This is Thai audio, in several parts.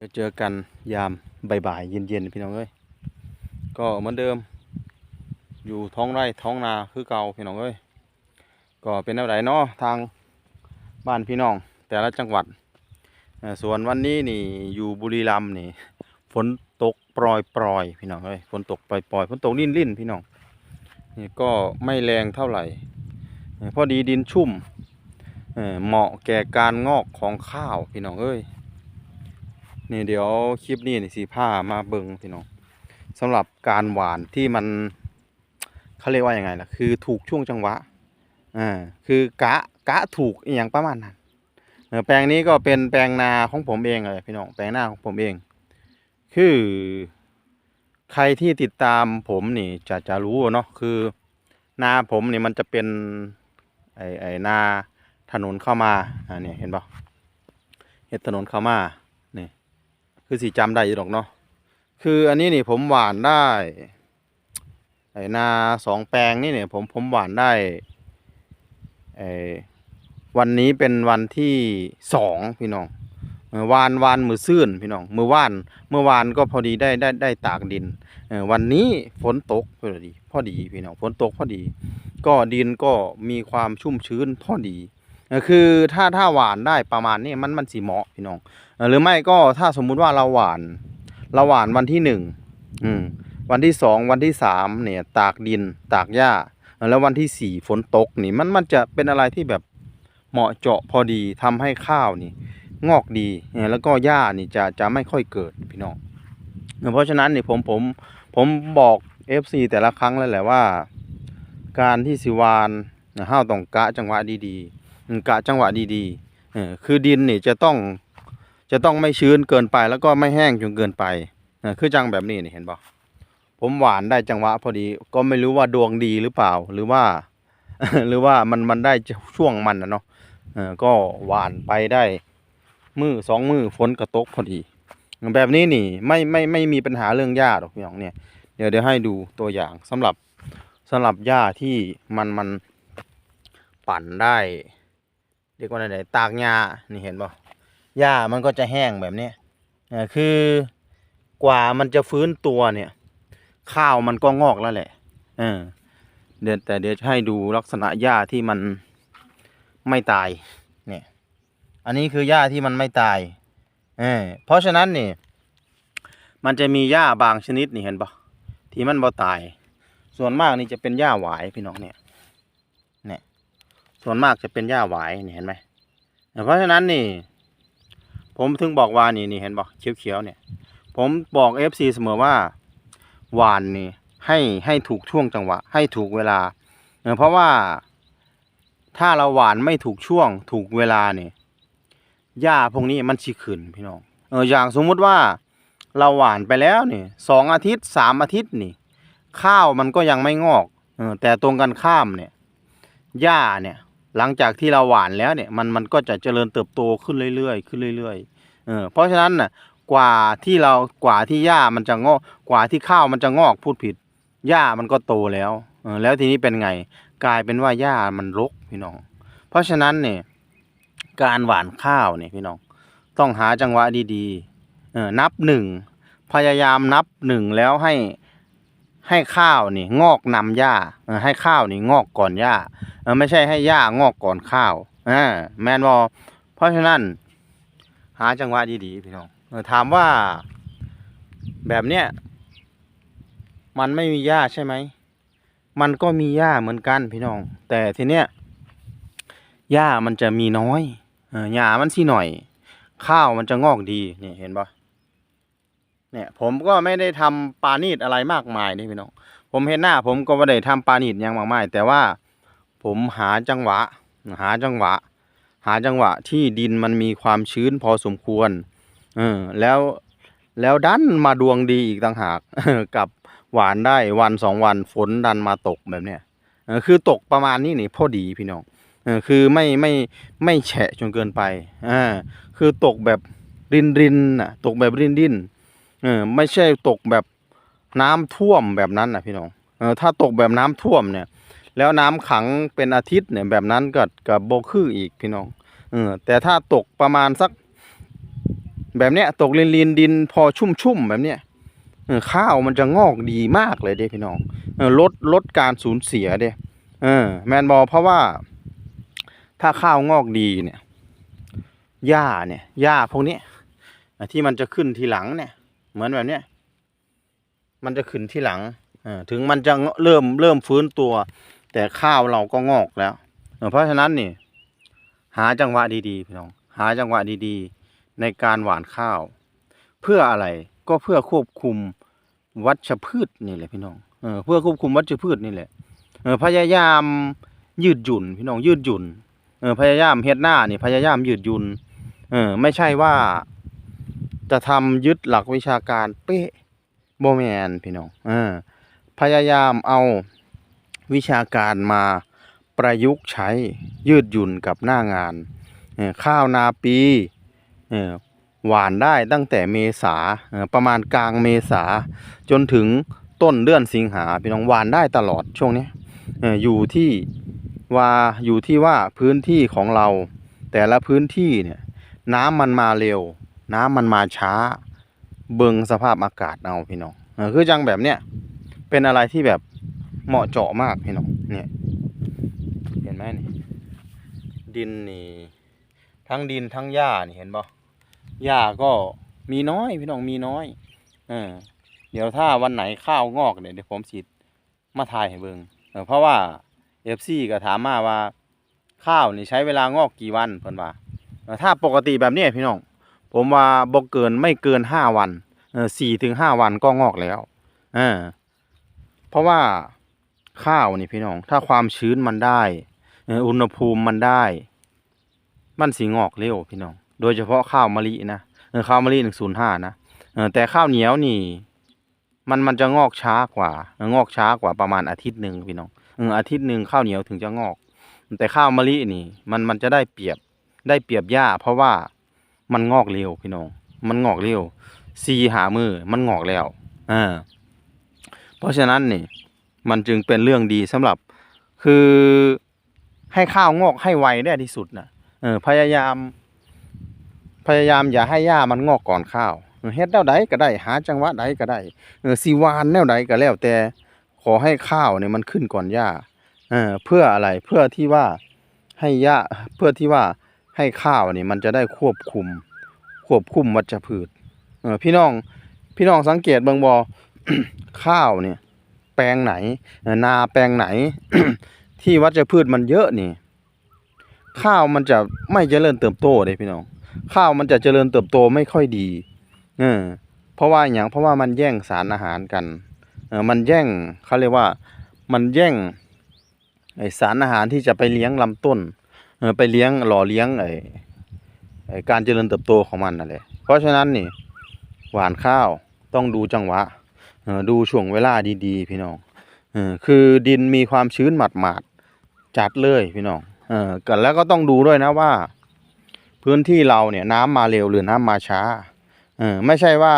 เดี๋ยวเจอกันยามบ่ายๆเย็นๆพี่น้องเอ้ยก็เหมือนเดิม อยู่ท้องไร่ท้องนาคือเก่าพี่น้องเอ้ยก็เป็นอะไรเนาะทางบ้านพี่น้อง แต่ละจังหวัดส่วนวันนี้นี่อยู่บุรีรัมย์นี่ ฝนตกปล่อยปล่อยพี่น้องเอ้ยฝนตกปล่อยปล่อยฝนตกลิ่นลิ่นพี่น้องนี่ก็ไม่แรงเท่าไหร่พอดีดินชุ่มเหมาะแก่การงอกของข้าวพี่น้องเอ้ย นี่เดี๋ยวคลิปนี้นี่สีผ้ามาเบิงพี่น้องสำหรับการหวานที่มันเขาเรียกว่าอยังไงล่ะ คือถูกช่วงจังหวะอ่าคือกะกะถูกอย่างประมาณนั้นแปลงนี้ก็เป็นแปลงนาของผมเองเลยพี่น้องแปลงนาของผมเอง คือใครที่ติดตามผมนี่จะจะรู้เนาะคือนาผมนี่มันจะเป็นไอไอนาถนนเข้ามาอ่าเนี่ยเห็นปะเห็ดถนนเข้ามา คือสีจำได้อยู่หรอกเนาะคืออันนี้นี่ผมหวานได้ไอ้นาสองแปลงนี่เนี่ยผมผมหวานได้ไอ้วันนี้เป็นวันที่สองพี่น้องเอ่อวานวานมือซื่นพี่น้องมือว่านเมื่อวานก็พอดีได้ได้ได้ตากดินวันนี้ฝนตกพอดี พอดีพี่น้องฝนตกพอดี ก็ดินก็มีความชุ่มชื้นพอดี คือถ้าถ้าหวานได้ประมาณนี้มันมันสีเหมาะพี่น้องหรือไม่ก็ถ้าสมมุติว่าเราหวานเราหวานวันที่หนึ่งวันที่สองวันที่สามเนี่ยตากดินตากหญ้า แล้ววันที่สี่ฝนตกนี่มันมันจะเป็นอะไรที่แบบเหมาะเจาะพอดีทำให้ข้าวนี่ งอกดีเอ่อแล้วก็หญ้านี่จะจะไม่ค่อยเกิดพี่น้องเพราะฉะนั้นนี่ผมผมผมบอก FC แต่ละครั้งแล้วแหละว่า การที่สิวานห้าวต้องกะจังหวะดีๆ กะจังหวะดีๆคือดินนี่จะต้องจะต้องไม่ชื้นเกินไปแล้วก็ไม่แห้งจนเกินไปคือจังแบบนี้นี่เห็นปะผมหวานได้จังหวะพอดีก็ไม่รู้ว่าดวงดีหรือเปล่าหรือว่า หรือว่ามันมันได้ช่วงมันนะเนาะก็หวานไปได้มือสองมือฝนกระตกพอดี แบบนี้นี่ไม่ไม่ไม่มีปัญหาเรื่องหญ้าหรอกพี่น้องเนี่ยเดี๋ยวเดี๋ยวให้ดูตัวอย่างสำหรับสำหรับหญ้าที่มันมันปั่นได้ เรียกว่าอะไรตากหญ้านี่เห็นปะหญ้ามันก็จะแห้งแบบนี้อ่อคือกว่ามันจะฟื้นตัวเนี่ย ข้าวมันก็งอกแล้วแหละเออเดี๋ยวแต่เดี๋ยวจะให้ดูลักษณะหญ้าที่มันไม่ตายเนี่ย อันนี้คือหญ้าที่มันไม่ตายเออเพราะฉะนั้นนี่มันจะมีหญ้าบางชนิดนี่เห็นปะที่มันบ่ตาย ส่วนมากนี่จะเป็นหญ้าหวายพี่น้องเนี่ย ส่วนมากจะเป็นหญ้าหวายนี่เห็นไหมเพราะฉะนั้นนี่ ผมถึงบอกว่านี่นี่เห็นบอกเขียวๆเนี่ย ผมบอกเอฟซีเสมอว่าหวานนี่ให้ให้ถูกช่วงจังหวะ ให้ถูกเวลาเออเพราะว่าถ้าเราหวานไม่ถูกช่วง ถูกเวลาเนี่ยหญ้าพวกนี้มันชิขึ้นพี่น้องเอออย่างสมมุติว่าเราหวานไปแล้วนี่สองอาทิตย์สามอาทิตย์นี่ ข้าวมันก็ยังไม่งอกเออแต่ตรงกันข้ามเนี่ยหญ้าเนี่ย หลังจากที่เราหวานแล้วเนี่ยมันมันก็จะเจริญเติบโตขึ้นเรื่อยๆ ขึ้นเรื่อยๆเออเพราะฉะนั้นน่ะกว่าที่เรากว่าที่หญ้ามันจะงอกกว่าที่ข้าวมันจะงอกพูดผิดหญ้ามันก็โตแล้วเออแล้วทีนี้เป็นไงกลายเป็นว่าหญ้ามันรกพี่น้อง เพราะฉะนั้นเนี่ยการหวานข้าวเนี่ยพี่น้องต้องหาจังหวะดีๆเออนับหนึ่งพยายามนับหนึ่งแล้วให้ ให้ข้าวนี่งอกนำหญ้าให้ข้าวนี่งอกก่อนหญ้าไม่ใช่ให้หญ้างอกก่อนข้าวอ่าแมนบอเพราะฉะนั้น หาจังหวะดีๆพี่น้องถามว่าแบบเนี้ยมันไม่มีหญ้าใช่ไหม มันก็มีหญ้าเหมือนกันพี่น้อง แต่ทีเนี้ยหญ้ามันจะมีน้อยหญ้ามันสิหน่อย ข้าวมันจะงอกดีนี่เห็นปะ เนี่ยผมก็ไม่ได้ทำปานีดอะไรมากมายนี่พี่น้องผมเห็นหน้า ผมก็ไม่ได้ทำปานีดหยังมากมาย แต่ว่าผมหาจังหวะ หาจังหวะ หาจังหวะที่ดินมันมีความชื้นพอสมควรเออแล้วแล้วดันมาดวงดีอีกต่างหากกับหวานได้วันสองวันฝนดันมาตกแบบเนี้ยอคือตกประมาณนี้นี่พอดีพี่น้องอคือไม่ไม่ไม่แฉะจนเกินไปอ่าคือตกแบบรินรินน่ะตกแบบรินริน เออไม่ใช่ตกแบบน้ำท่วมแบบนั้นนะพี่น้องเออถ้าตกแบบน้ำท่วมเนี่ย แล้วน้ำขังเป็นอาทิตย์เนี่ยแบบนั้นก็กับโบคืออีกพี่น้องเออแต่ถ้าตกประมาณสัก แบบเนี้ยตกลินลินดินพอชุ่มๆแบบเนี้ยเออข้าวมันจะงอกดีมากเลยเด้พี่น้องเออลดลดการสูญเสียเด้เออแมนบอเพราะว่า ถ้าข้าวงอกดีเนี่ยหญ้าเนี่ยหญ้าพวกนี้ที่มันจะขึ้นทีหลังเนี่ย เหมือนแบบเนี้ยมันจะขึ้นที่หลังอถึงมันจะเริ่มเริ่มฟื้นตัว แต่ข้าวเราก็งอกแล้ว เพราะฉะนั้นนี่ หาจังหวะดีๆพี่น้อง หาจังหวะดีๆ ในการหว่านข้าว เพื่ออะไรก็เพื่อควบคุมวัชพืชนี่แหละพี่น้องเอเพื่อควบคุมวัชพืชนี่แหละพยายามยืดหยุ่น พี่น้องยืดหยุ่นพยายามเฮ็ดหน้านี่พยายามยืดหยุ่นไม่ใช่ว่า จะทำยึดหลักวิชาการเป๊ะโบแมนพี่น้องอพยายามเอาวิชาการมาประยุกต์ใช้ยืดหยุ่นกับหน้างาน ข้าวนาปีหวานได้ตั้งแต่เมษาประมาณกลางเมษาจนถึงต้นเดือนสิงหาพี่น้องหวานได้ตลอดช่วงนี้ออยู่ที่ว่าอยู่ที่ว่าพื้นที่ของเราแต่ละพื้นที่เนี่ยน้ำมันมาเร็ว น้ำมันมาช้า เบิงสภาพอากาศเอาพี่น้องคือจังแบบเนี้ยเป็นอะไรที่แบบเหมาะเจาะมากพี่น้องเนี่ยเห็นไหมนี่ดินนี่ทั้งดินทั้งหญ้านี่เห็นปะหญ้าก็มีน้อยพี่น้องมีน้อยเออเดี๋ยวถ้าวันไหนข้าวงอกเนี่ยเดี๋ยวผมสิมาถ่ายให้เบิงเออเพราะว่าเอฟซีก็ถามมาว่าข้าวนี่ใช้เวลางอกกี่วันเพิ่นว่าถ้าปกติแบบนี้พี่น้อง ผมว่าบ่เกินไม่เกินห้าวันสี่ถึงห้าวันก็งอกแล้วเออเพราะว่าข้าวนี่พี่น้อง ถ้าความชื้นมันได้อุณหภูมิมันได้ มันสิงอกเร็วพี่น้อง โดยเฉพาะข้าวมะลินะข้าวมะลิหนึ่งศูนย์ห้านะแต่ข้าวเหนียวนี่ มันมันจะงอกช้ากว่า งอกช้ากว่าประมาณอาทิตย์หนึ่งพี่น้องอออาทิตย์หนึ่งข้าวเหนียวถึงจะงอก แต่ข้าวมะลินี่ มันมันจะได้เปรียบได้เปรียบหญ้าเพราะว่า มันงอกเร็วพี่น้อง มันงอกเร็วซีหามือมันงอกแล้วอ่าเพราะฉะนั้นนี่ มันจึงเป็นเรื่องดีสำหรับ คือให้ข้าวงอกให้ไวได้ที่สุดนะเออพยายาม พยายามอย่าให้หญ้ามันงอกก่อนข้าวเฮ็ดแนวใดก็ได้หาจังหวะใดก็ได้เออสิหวานแนวใดก็แล้วแต่ขอให้ข้าวเนี่ยมันขึ้นก่อนหญ้าเออเพื่ออะไรเพื่อที่ว่าให้หญ้าเพื่อที่ว่า ให้ข้าวนี่มันจะได้ควบคุม ควบคุมวัชพืชเออพี่น้องพี่น้องสังเกตบิ่งบ่ข้าวเนี่ย แปลงไหน นาแปลงไหน ที่วัชพืชมันเยอะนี่ ข้าวมันจะไม่เจริญเติบโตเลยพี่น้อง ข้าวมันจะเจริญเติบโตไม่ค่อยดีเออเพราะว่าอย่างเพราะว่ามันแย่งสารอาหารกันเออมันแย่งเขาเรียกว่ามันแย่งไอสารอาหารที่จะไปเลี้ยงลำต้น ไปเลี้ยงหล่อเลี้ยงไอไอการเจริญเติบโตของมันนั่นแหละเพราะฉะนั้นนี่หวานข้าวต้องดูจังหวะดูช่วงเวลาดีๆ พี่น้องอคือดินมีความชื้นหมาดๆจัดเลยพี่น้องอกันแล้วก็ต้องดูด้วยนะว่า พื้นที่เราเนี่ยน้ำมาเร็วหรือน้ำมาช้าเออไม่ใช่ว่า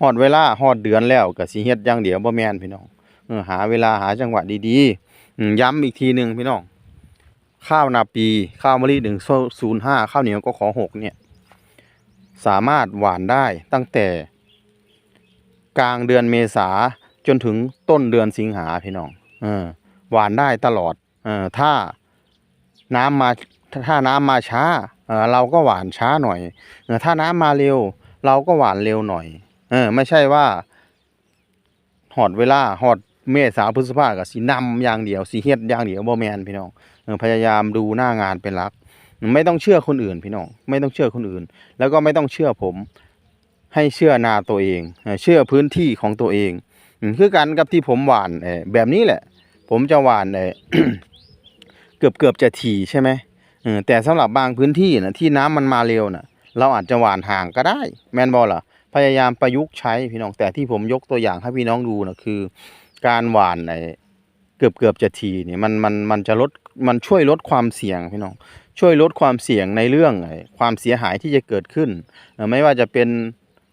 ฮอดเวลาฮอดเดือนแล้วก็สิเฮ็ดย่างเดียวบ่แมนพี่น้องอหาเวลาหาจังหวะดีๆย้ำอีกทีหนึ่งพี่น้อง ข้าวนาปีข้าวมะลิ105ข้าวเหนียวก็ขอ6เนี่ยสามารถหวานได้ตั้งแต่ กลางเดือนเมษาจนถึงต้นเดือนสิงหาพี่น้องเออหวานได้ตลอดเออถ้าน้ำมาถ้าน้ำมาช้าเออเราก็หวานช้าหน่อยเออถ้าน้ำมาเร็ว เราก็หวานเร็วหน่อยเออไม่ใช่ว่าหอดเวลาหอด เมษาพฤษภาก็สินำอย่างเดียวสิเฮ็ดอย่างเดียวบ่แมนพี่น้องพยายามดูหน้างานเป็นหลัก ไม่ต้องเชื่อคนอื่นพี่น้องไม่ต้องเชื่อคนอื่น แล้วก็ไม่ต้องเชื่อผม ให้เชื่อนาตัวเอง เชื่อพื้นที่ของตัวเองคือกันกับที่ผมหวานแบบนี้แหละ ผมจะหวานเออเกือบเกือบจะถี่ใช่ไหมแต่สำหรับบางพื้นที่นะที่น้ำมันมาเร็วนะเราอาจจะหวานห่างก็ได้ แมนบอลล่ะพยายามประยุกต์ใช้พี่น้องแต่ที่ผมยกตัวอย่างให้พี่น้องดูนะคือ การหวานไอเกือบเกือบจะทีเนี่ยมันมันมันจะลดมันช่วยลดความเสี่ยงพี่น้องช่วยลดความเสี่ยงในเรื่องไอความเสียหายที่จะเกิดขึ้น ไม่ว่าจะเป็น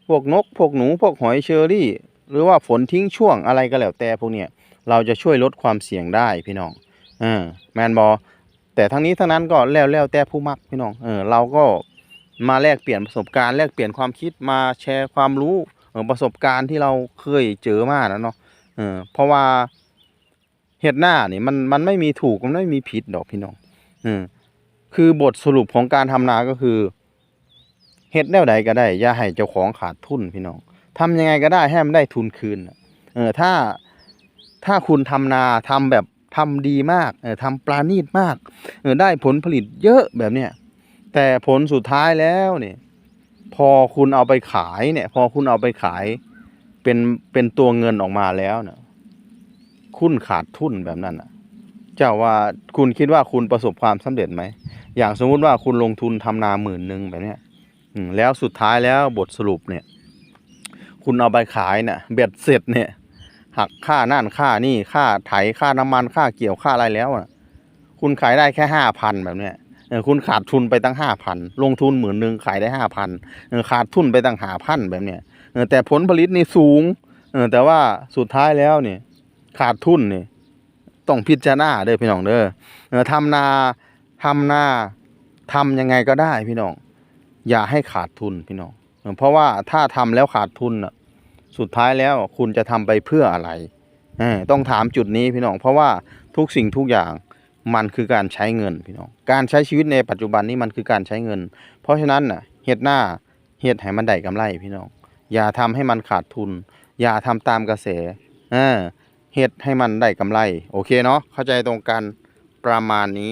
พวกนก พวกหนู พวกหอยเชอรี่ หรือว่าฝนทิ้งช่วงอะไรก็แล้วแต่พวกเนี้ยเราจะช่วยลดความเสี่ยงได้พี่น้องเออแมนบอแต่ทั้งนี้ทั้งนั้นก็แล้วแล้วแต่ผู้มักพี่น้องเออเราก็มาแลกเปลี่ยนประสบการณ์แลกเปลี่ยนความคิดมาแชร์ความรู้ประสบการณ์ที่เราเคยเจอมานะเนาะ เออเพราะว่าเฮ็ดหน้านี่มันมันไม่มีถูกมันไม่มีผิดดอกพี่น้องอืมคือบทสรุปของการทำนาก็คือเฮ็ดแนวใดก็ได้ อย่าให้เจ้าของขาดทุนพี่น้องทำยังไงก็ได้ให้มันได้ทุนคืนเออถ้าถ้าคุณทำนาทำแบบทำดีมากเออทำปราณีตมากเออได้ผลผลิตเยอะแบบเนี้ยแต่ผลสุดท้ายแล้วเนี่ย พอคุณเอาไปขายเนี่ย พอคุณเอาไปขาย เป็นเป็นตัวเงินออกมาแล้วเนี่ยคุณขาดทุนแบบนั้นอะเจ้าว่าคุณคิดว่าคุณประสบความสำเร็จไหมอย่างสมมุติว่าคุณลงทุนทำนาหมื่นหนึ่งแบบเนี้ยอืแล้วสุดท้ายแล้วบทสรุปเนี่ย คุณเอาไปขายเนี่ยเบ็ดเสร็จเนี่ย หักค่านั่นค่านี่ค่าไถค่าน้ำมันค่าเกี่ยวค่าอะไรแล้วอะคุณขายได้แค่ห้าพันแบบเนี้ยคุณขาดทุนไปตั้งห้าพันลงทุนหมื่นหนึ่งขายได้ห้าพันขาดทุนไปตั้งหาพันแบบเนี้ย แต่ผลผลิตนี่สูงเออแต่ว่าสุดท้ายแล้วเนี่ยขาดทุนเนี่ยต้องพิจารณาเด้อพี่น้องเด้อทำนาทำนาทำยังไงก็ได้พี่น้อง อย่าให้ขาดทุนพี่น้อง เพราะว่าถ้าทำแล้วขาดทุนอะสุดท้ายแล้วคุณจะทำไปเพื่ออะไรต้องถามจุดนี้พี่น้อง เพราะว่าทุกสิ่งทุกอย่างมันคือการใช้เงินพี่น้อง การใช้ชีวิตในปัจจุบันนี้มันคือการใช้เงิน เพราะฉะนั้นน่ะเฮ็ดหน้าเฮ็ดให้มันได้กำไรพี่น้อง อย่าทำให้มันขาดทุน อย่าทำตามกระแสเออเฮ็ดให้มันได้กำไร โอเคเนาะเข้าใจตรงกันประมาณนี้